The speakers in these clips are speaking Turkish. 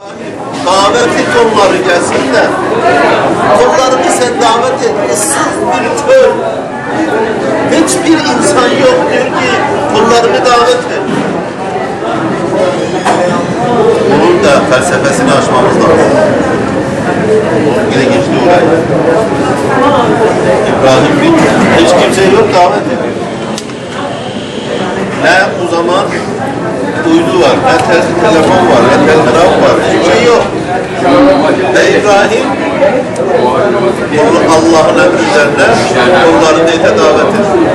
Davet et onları gelsin de. Onlarını sen davet et. Issız bir çöl. Hiçbir insan yok diyor ki kullarımı davet et. Bunun da felsefesini aşmamız lazım. Yine geçti oraya. İbrahim bir hiç kimse yok davet ediyor. Ne o zaman uydu var, ne te- telefon var, ne telgraf var, hiçbir şey yok. Ve İbrahim onu Allah'ın emrlerine onları neyse davet ediyor.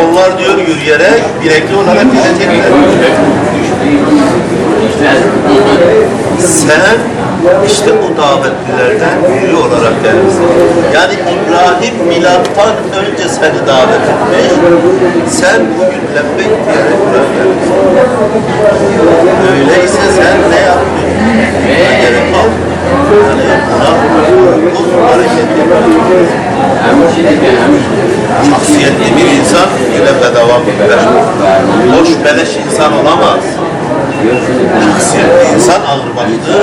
Onlar diyor yürüyerek bilekli olarak gidecekler. Sen işte o davetlilerden biri olarak gelirsin. Yani İbrahim milattan önce seni davet etmiş. Sen bugün lebbek Şahsiyetli bir insan öyle bedava beleş. Boş beleş insan olamaz. Şahsiyetli insan ağırbaşlı,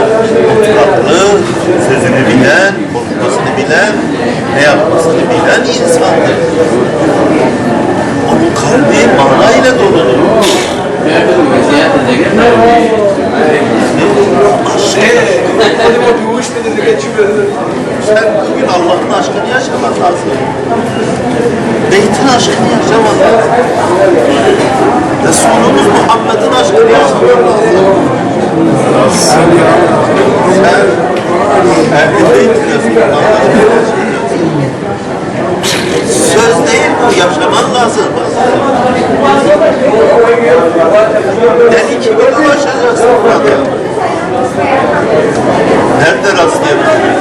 oturaklı, sözünü bilen, konuşmasını bilen, ne yapmasını bilen insandır. Onun kalbi manayla doludur. Sen bugün Allah'ın aşkını yaşamak lazım. Beytin aşkını yaşamak lazım. Resulümüz Muhammed'in aşkını yaşamak lazım. Sen Ehl-i aşkını yaşayacaksın. Söz değil bu, yaşaman lazım. Deli gibi dolaşacaksın burada. Nerede rastlayabilirim?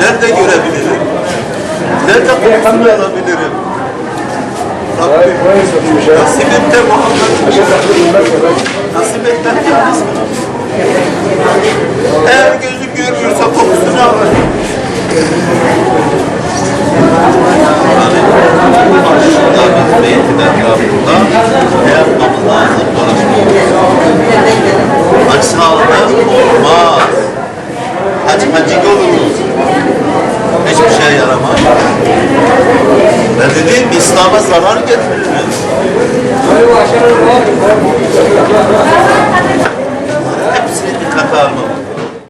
Nerede görebilirim? Nerede kokusunu alabilirim? Rabbim nasip et de Muhammed nasip et de Ben dedim İslam'a zarar getirir. Hepsini dikkate almamız